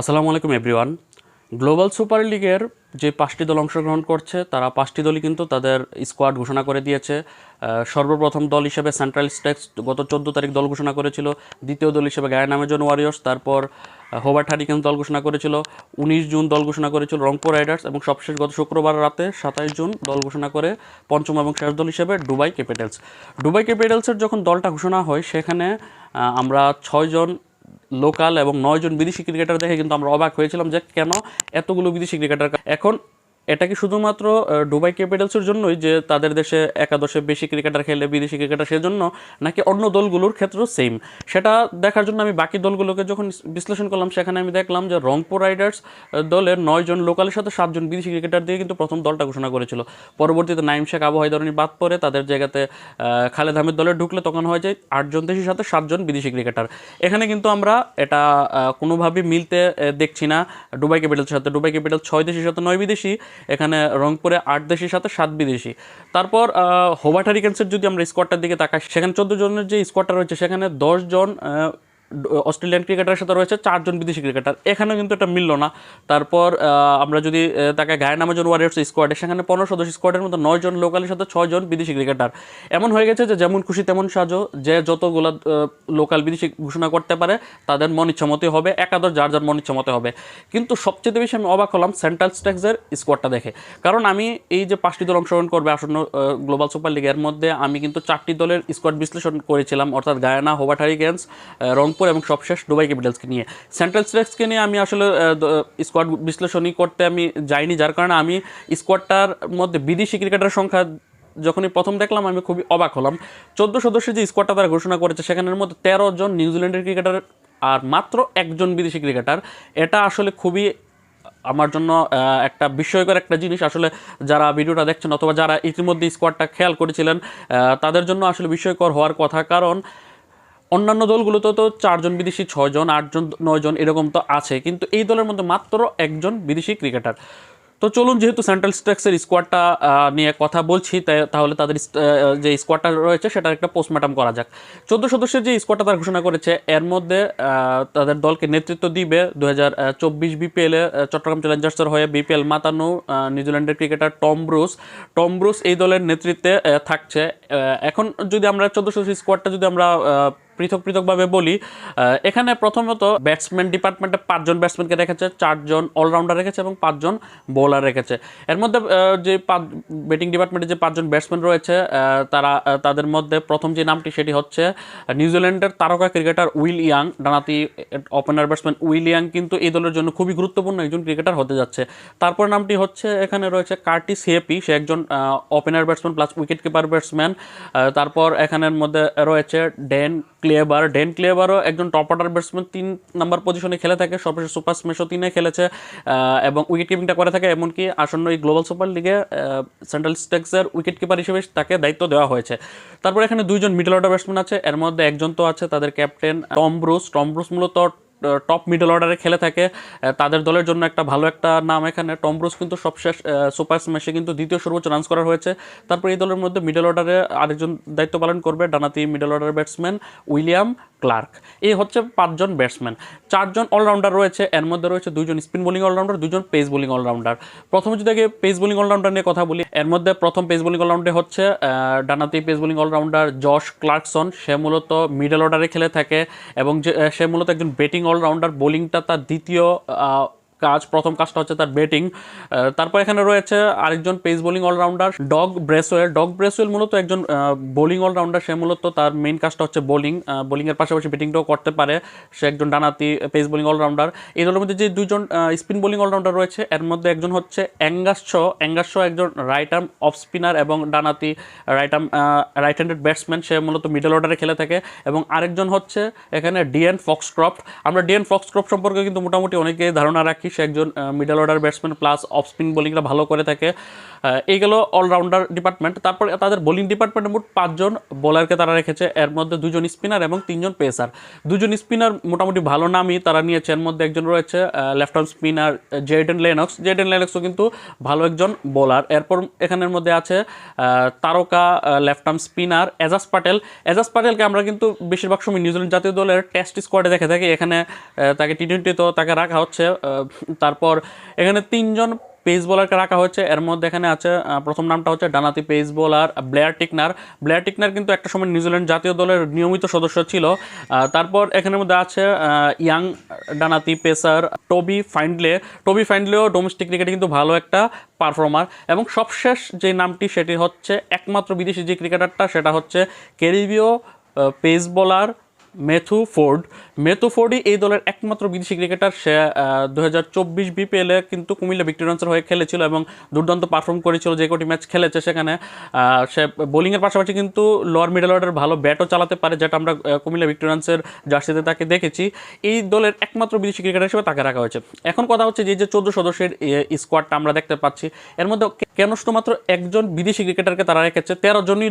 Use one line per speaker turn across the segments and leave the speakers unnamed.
আসসালামু আলাইকুম everyone global super লিগের যে পাঁচটি দল অংশগ্রহণ করছে, তারা পাঁচটি দলই কিন্তু তাদের স্কোয়াড ঘোষণা করে দিয়েছে। সর্বপ্রথম দল হিসেবে সেন্ট্রাল স্টেক্স গত চোদ্দ তারিখ দল ঘোষণা করেছিল। দ্বিতীয় দল হিসেবে গায়ন আমেজন ওয়ারিয়র্স তারপর হোবার্ট হারিকেন দল ঘোষণা করেছিল। উনিশ জুন দল ঘোষণা করেছিল রংপুর রাইডার্স এবং সবশেষ গত শুক্রবার রাতে সাতাইশ জুন দল ঘোষণা করে পঞ্চম এবং শেষ দল হিসেবে ডুবাই ক্যাপিটালস ডুবাই ক্যাপিটালসের যখন দলটা ঘোষণা হয়, সেখানে আমরা ছয়জন লোকাল এবং নয়জন বিদেশি ক্রিকেটার দেখে কিন্তু আমরা অবাক হয়েছিলাম যে কেন এতগুলো বিদেশি ক্রিকেটার এখন এটা কি শুধুমাত্র ডুবাই ক্যাপিটালসের জন্যই যে তাদের দেশে একাদশে বেশি ক্রিকেটার খেলে বিদেশি ক্রিকেটার সেজন্য, নাকি অন্য দলগুলোর ক্ষেত্রেও সেম সেটা দেখার জন্য আমি বাকি দলগুলোকে যখন বিশ্লেষণ করলাম, সেখানে আমি দেখলাম যে রংপুর রাইডার্স দলের নয়জন লোকালের সাথে সাতজন বিদেশি ক্রিকেটার দিয়ে কিন্তু প্রথম দলটা ঘোষণা করেছিল। পরবর্তীতে নাইম শেখ আবহাওয়া হায়দারনি বাদ পড়ে তাদের জায়গাতে খালেদ আহমেদ দলে ঢুকলে তখন হয় যায় আটজন দেশের সাথে সাতজন বিদেশি ক্রিকেটার। এখানে কিন্তু আমরা এটা কোনোভাবেই মিলতে দেখছি না। ডুবাই ক্যাপিটালসের সাথে ডুবাই ক্যাপিটাল ছয় দেশের সাথে নয় বিদেশি। এখানে রংপুরে আট দেশের সাথে সাত বিদেশি। তারপর হোবাট হারিকেন্সের যদি আমরা স্কোয়াডটার দিকে তাকাই সেখানে চোদ্দ জনের যে স্কোয়াডটা রয়েছে সেখানে দশ জন আহ, অস্ট্রেলিয়ান ক্রিকেটারের সাথে রয়েছে চারজন বিদেশি ক্রিকেটার। এখানে কিন্তু এটা মিলল না। তারপর আমরা যদি তাকে গায়ে নামাজন ওয়ারিয়ার্স স্কোয়াডে সেখানে পনেরো সদস্য স্কোয়াডের মধ্যে নয়জন লোকালের সাথে ছয়জন বিদেশি ক্রিকেটার। এমন হয়ে গেছে যে, যেমন খুশি তেমন সাজো, যে যতগুলো লোকাল বিদেশি ঘোষণা করতে পারে, তাদের মন ইচ্ছা হবে, একাদশ যার যার মন ইচ্ছা মতো হবে। কিন্তু সবচেয়ে বেশি আমি অবাক হলাম সেন্ট্রাল স্ট্যাক্সের স্কোয়াডটা দেখে। কারণ আমি এই যে পাঁচটি দল অংশগ্রহণ করবে আসন্ন গ্লোবাল সুপার লিগের মধ্যে, আমি কিন্তু চারটি দলের স্কোয়াড বিশ্লেষণ করেছিলাম, অর্থাৎ Guyana Guyana Hobart Hurricanes Rangpur এবং সবশেষ দুবাই ক্যাপিটালসকে নিয়ে। সেন্ট্রাল স্ট্যাক্সকে নিয়ে আমি আসলে স্কোয়াড বিশ্লেষণই করতে আমি যাইনি, যার কারণে আমি স্কোয়াডটার মধ্যে বিদেশি ক্রিকেটার সংখ্যা যখনই প্রথম দেখলাম, আমি খুবই অবাক হলাম। চোদ্দ সদস্যের যে স্কোয়াডটা তারা ঘোষণা করেছে, সেখানের মধ্যে তেরো জন নিউজিল্যান্ডের ক্রিকেটার আর মাত্র একজন বিদেশি ক্রিকেটার। এটা আসলে খুবই, আমার জন্য একটা বিস্ময়কর একটা জিনিস। আসলে যারা ভিডিওটা দেখছেন অথবা যারা ইতিমধ্যে স্কোয়াডটা খেয়াল করেছিলেন তাদের জন্য আসলে বিস্ময়কর হওয়ার কথা। কারণ অন্যান্য দলগুলোতে তো চারজন বিদেশি, ছয়জন, আটজন, নয়জন এরকম তো আছে, কিন্তু এই দলের মধ্যে মাত্র একজন বিদেশি ক্রিকেটার। তো চলুন, যেহেতু সেন্ট্রাল স্ট্যাক্সের স্কোয়াডটা নিয়ে কথা বলছি তাহলে তাদের যে স্কোয়াডটা রয়েছে, সেটার একটা পোস্টমর্টম করা যাক। চোদ্দ সদস্যের যে স্কোয়াডটা তারা ঘোষণা করেছে, এর মধ্যে তাদের দলকে নেতৃত্ব দিবে দু হাজার চব্বিশ বিপিএলে চট্টগ্রাম চ্যালেঞ্জার্সের হয়ে বিপিএল মাতানো নিউজিল্যান্ডের cricketer Tom Bruce Tom Bruce এই দলের নেতৃত্বে থাকছে। এখন যদি আমরা চোদ্দ সদস্য স্কোয়াডটা যদি আমরা পৃথক পৃথকভাবে বলি এখানে প্রথমত ব্যাটসম্যান ডিপার্টমেন্টে পাঁচজন ব্যাটসম্যানকে রেখেছে, চারজন অলরাউন্ডার রেখেছে এবং পাঁচজন বোলার রেখেছে। এর মধ্যে যে পাঁচ ব্যাটিং ডিপার্টমেন্টে যে পাঁচজন ব্যাটসম্যান রয়েছে তারা তাদের মধ্যে প্রথম যে নামটি সেটি হচ্ছে নিউজিল্যান্ডের তারকা ক্রিকেটার উইল ইয়াং ডানাতি ওপেনার ব্যাটসম্যান উইল ইয়াং কিন্তু এই দলের জন্য খুবই গুরুত্বপূর্ণ একজন ক্রিকেটার হতে যাচ্ছে। তারপর নামটি হচ্ছে, এখানে রয়েছে কার্টিস হেপি সে একজন opener batsman plus wicket keeper batsman তারপর এখানের মধ্যে রয়েছে ডেন ক্লিয়াবার ডেন ক্লেবারও একজন টপ অর্ডার ব্যাটসম্যান তিন নাম্বার পজিশনে খেলে থাকে, সর্বশেষ সুপার স্মেশও তিনে খেলেছে এবং উইকেট কিপিংটা করে থাকে, এমনকি আসন্ন এই গ্লোবাল সুপার লিগে সেন্ট্রাল স্টেক্সের উইকেট কিপার হিসেবে তাকে দায়িত্ব দেওয়া হয়েছে। তারপর এখানে দুইজন মিডল অর্ডার ব্যাটসম্যান আছে, এর মধ্যে একজন তো আছে তাদের captain Tom Bruce. Tom Bruce মূলত টপ মিডল অর্ডারে খেলে থাকে তাদের দলের জন্য একটা ভালো একটা নাম এখানে। টম ব্রুস কিন্তু সবশেষ সুপার স্ম্যাশে কিন্তু দ্বিতীয় সর্বোচ্চ রান করা হয়েছে। তারপর এই দলের মধ্যে মিডল অর্ডারে আরেকজন দায়িত্ব পালন করবে ডানাতি middle order batsman William Clarke. এই হচ্ছে পাঁচজন ব্যাটসম্যান। চারজন অলরাউন্ডার রয়েছে, এর মধ্যে রয়েছে দুজন স্পিন বোলিং অলরাউন্ডার দুজন পেস বোলিং অলরাউন্ডার। প্রথমে যদি আগে পেস বোলিং অলরাউন্ডার নিয়ে কথা বলি, এর মধ্যে প্রথম পেস বোলিং অলরাউন্ডে হচ্ছে ডানাতি pace bowling allrounder Josh Clarkson. সে মূলত মিডল অর্ডারে খেলে থাকে এবং সে মূলত একজন ব্যাটিং অলরাউন্ডার। বোলিংটা তার দ্বিতীয় কাজ, প্রথম কাজটা হচ্ছে তার ব্যাটিং। তারপর এখানে রয়েছে আরেকজন pace bowling allrounder Doug Bracewell. Doug Bracewell মূলত একজন বোলিং অলরাউন্ডার সে মূলত তার মেইন কাজটা হচ্ছে বোলিং বোলিংয়ের পাশাপাশি ব্যাটিংটাও করতে পারে। সে একজন ডানাতি পেস বোলিং অলরাউন্ডার এই দলের মধ্যে যে দুইজন স্পিন বোলিং অলরাউন্ডার রয়েছে, এর মধ্যে একজন হচ্ছে অ্যাঙ্গাস অ্যাঙ্গাস একজন রাইট আর্ম অফ স্পিনার এবং ডানাতি right arm right handed batsman সে মূলত মিডল অর্ডারে খেলে থাকে। এবং আরেকজন হচ্ছে এখানে ডিএন ফক্সক্রফট। আমরা ডিএন ফক্সক্রফট সম্পর্কে কিন্তু মোটামুটি অনেকেই ধারণা রাখি। রাখি সে একজন middle order batsman plus off spin বোলিংটা ভালো করে থাকে। এই গেল অলরাউন্ডার ডিপার্টমেন্ট তারপর তাদের বোলিং ডিপার্টমেন্টে মোট পাঁচজন বোলারকে তারা রেখেছে। এর মধ্যে দুজন স্পিনার এবং তিনজন পেসার দুজন স্পিনার মোটামুটি ভালো নামই তারা নিয়েছে। এর মধ্যে একজন রয়েছে left arm spinner Jayden Lennox Jayden লেনক্সও কিন্তু ভালো একজন বোলার এরপর এখানের মধ্যে আছে তারকা left arm spinner Ajaz Patel Ajaz পাটেলকে আমরা কিন্তু বেশিরভাগ সময় নিউজিল্যান্ড জাতীয় দলের টেস্ট স্কোয়াডে দেখে থাকি। এখানে তাকে টি টোয়েন্টিতেও তাকে রাখা হচ্ছে। তারপর এখানে তিনজন পেস বোলারকে রাখা হয়েছে। এর মধ্যে এখানে আছে প্রথম নামটা হচ্ছে ডানাতি pace bowler Blair Tickner Blair Tickner কিন্তু একটা সময় নিউজিল্যান্ড জাতীয় দলের নিয়মিত সদস্য ছিল। তারপর এখানের মধ্যে আছে ইয়াং ডানাতি পেসার টবি ফাইন্ডলে টবি ফাইন্ডলেও ডোমেস্টিক ক্রিকেটে কিন্তু ভালো একটা পারফর্মার এবং সবশেষ যে নামটি সেটি হচ্ছে একমাত্র বিদেশি যে ক্রিকেটারটা সেটা হচ্ছে ক্যারিবীয় pace bowler Matthew Forde. Matthew ফোর্ডই এই দলের একমাত্র বিদেশি ক্রিকেটার। সে দু হাজার চব্বিশ বিপিএলে কিন্তু কুমিল্লা ভিক্টোরিয়ান্সের হয়ে খেলেছিল এবং দুর্দান্ত পারফর্ম করেছিল যে কটি ম্যাচ খেলেছে সেখানে। সে বোলিংয়ের পাশাপাশি কিন্তু লোয়ার মিডল অর্ডার ভালো ব্যাটও চালাতে পারে, যেটা আমরা কুমিল্লা ভিক্টোরিয়ান্সের জার্সিতে তাকে দেখেছি। এই দলের একমাত্র বিদেশি ক্রিকেটার হিসেবে তাকে রাখা হয়েছে। এখন কথা হচ্ছে যে যে চোদ্দ সদস্যের স্কোয়াডটা আমরা দেখতে পাচ্ছি, এর মধ্যে কেন শুধুমাত্র একজন বিদেশি ক্রিকেটারকে তারা রেখেছে? তেরো জনই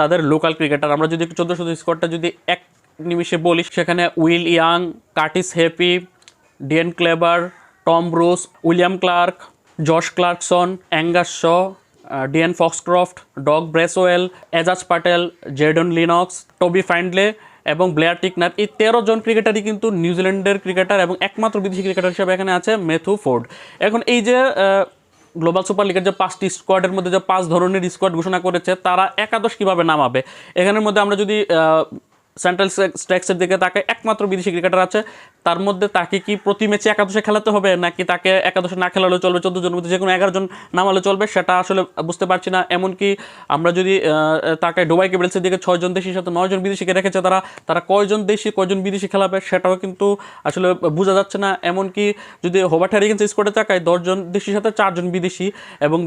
তাদের লোকাল ক্রিকেটার আমরা যদি চোদ্দ সদস্য স্কোয়াডটা যদি এক নিমিষে বলি, সেখানে Will Young, Curtis Heaphy Dean Cleaver, Tom Bruce, William Clarke, Josh Clarkson, Angus Shaw Dean Foxcroft, Doug Bracewell, Ajaz Patel Jayden Lennox, Toby Findlay এবং ব্লেয়ার টিকনার এই তেরো জন ক্রিকেটারই কিন্তু নিউজিল্যান্ডের ক্রিকেটার এবং একমাত্র বিদেশি ক্রিকেটার হিসেবে এখানে আছে মেথু ফোর্ড। এখন এই যে গ্লোবাল সুপার লিগের যে পাঁচটি স্কোয়াডের মধ্যে যে পাঁচ ধরনের স্কোয়াড ঘোষণা করেছে, তারা একাদশ কীভাবে নামাবে? এখানের মধ্যে আমরা যদি সেন্ট্রাল স্ট্রাইক্সের দিকে তাকে একমাত্র বিদেশি ক্রিকেটার আছে। তার মধ্যে তাকে কি প্রতি ম্যাচে একাদশে খেলাতে হবে, নাকি তাকে একাদশে না খেলালেও চলবে, চোদ্দ জনের মধ্যে যে কোনো এগারো জন নামালে চলবে, সেটা আসলে বুঝতে পারছি না। এমনকি আমরা যদি তাকে ডুবাই কেবলসের দিকে ছয়জন দেশির সাথে নয়জন বিদেশিকে রেখেছে তারা তারা কয়জন দেশি, কয়জন বিদেশি খেলাবে, সেটাও কিন্তু আসলে বোঝা যাচ্ছে না। এমনকি যদি হোবার্ট স্কোয়াডে তাকায় দশজন দেশির সাথে চারজন বিদেশি এবং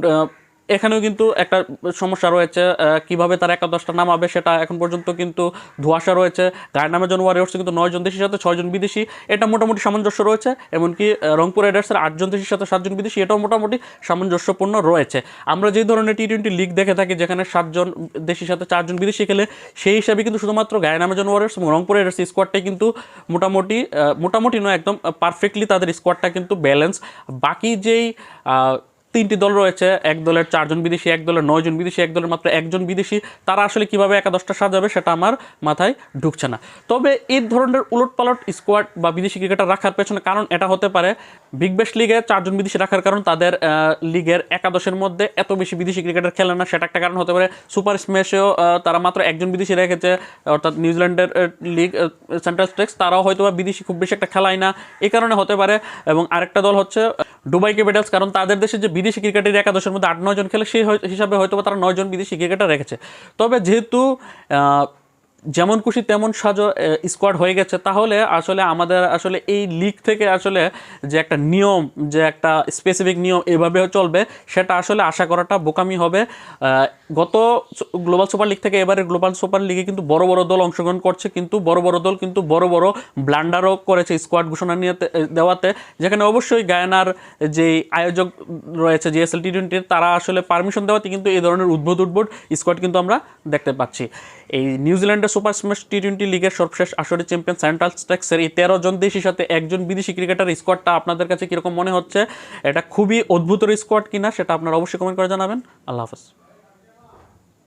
এখানেও কিন্তু একটা সমস্যা রয়েছে কীভাবে তারা একাদশটা নামাবে সেটা এখন পর্যন্ত কিন্তু ধোয়াশা রয়েছে। গায়ের নামে জন ওয়ারিয়র্সে কিন্তু নয়জন দেশির সাথে ছয়জন বিদেশি। এটা মোটামুটি সামঞ্জস্য রয়েছে, এমনকি রংপুর রাইডার্সের আটজন দেশির সাথে সাতজন বিদেশি, এটাও মোটামুটি সামঞ্জস্যপূর্ণ রয়েছে। আমরা যে ধরনের টি টোয়েন্টি লিগ দেখে থাকি, যেখানে সাতজন দেশির সাথে চারজন বিদেশি খেলে, সেই হিসাবে কিন্তু শুধুমাত্র গায়ের নামে জন ওয়ারিয়র্স এবং রংপুর রাইডার্স স্কোয়াডটাই কিন্তু মোটামুটি মোটামুটি নয়, একদম পারফেক্টলি তাদের স্কোয়াডটা কিন্তু ব্যালেন্স বাকি যেই তিনটি দল রয়েছে, এক দলের চারজন বিদেশি, এক দলের নয়জন বিদেশি, এক দলের মাত্র একজন বিদেশি। তারা আসলে কীভাবে একাদশটা সাজাবে সেটা আমার মাথায় ঢুকছে না। তবে এই ধরনের উলটপালট স্কোয়াড বা বিদেশি ক্রিকেটার রাখার পেছনে কারণ এটা হতে পারে বিগ ব্যাশ লিগে চারজন বিদেশি রাখার কারণ তাদের লিগের একাদশের মধ্যে এত বেশি বিদেশি ক্রিকেটার খেলে না, সেটা একটা কারণ হতে পারে। সুপার স্ম্যাশেও তারা মাত্র একজন বিদেশি রেখেছে, অর্থাৎ নিউজিল্যান্ডের লিগ সেন্ট্রাল স্টেক্স তারাও হয়তো বা বিদেশি খুব বেশি একটা খেলায় না এই কারণে হতে পারে। এবং আরেকটা দল হচ্ছে দুবাই ক্যাপিটালস কারণ তাদের দেশে যে বিদেশি ক্রিকেটের একাদশের মধ্যে আট, নয় জন খেলে সেই হিসাবে হয়তো তারা নয়জন বিদেশি ক্রিকেটার রেখেছে। তবে যেহেতু যেমন খুশি তেমন সাজো স্কোয়াড হয়ে গেছে। তাহলে আসলে আমাদের আসলে এই লিগ থেকে আসলে যে একটা নিয়ম, যে একটা স্পেসিফিক নিয়ম এভাবে চলবে, সেটা আসলে আশা করাটা বোকামি হবে। গত গ্লোবাল সুপার লিগ থেকে এবারে গ্লোবাল সুপার লিগে কিন্তু বড় বড় দল অংশগ্রহণ করছে, কিন্তু বড় বড় দল কিন্তু বড় বড় ব্লান্ডারও করেছে স্কোয়াড ঘোষণা নিয়ে দেওয়াতে। যেখানে অবশ্যই গায়নার যে আয়োজক রয়েছে জিএসএল টি টোয়েন্টির তারা আসলে পারমিশন দেওয়াতে কিন্তু এই ধরনের উদ্ভুত উদ্ভুত স্কোয়াড কিন্তু আমরা দেখতে পাচ্ছি। এই নিউজিল্যান্ডের সুপার স্ম্যাশ টি টোয়েন্টি লিগের সর্বশেষ আসরে চ্যাম্পিয়ন সেন্ট্রাল স্ট্যাক্সের এই তেরো জন দেশের সাথে একজন বিদেশি ক্রিকেটার স্কোয়াডটা আপনাদের কাছে কীরকম মনে হচ্ছে? এটা খুবই অদ্ভুত স্কোয়াড কিনা সেটা আপনারা অবশ্যই কমেন্ট করে জানাবেন। আল্লাহ হাফেজ।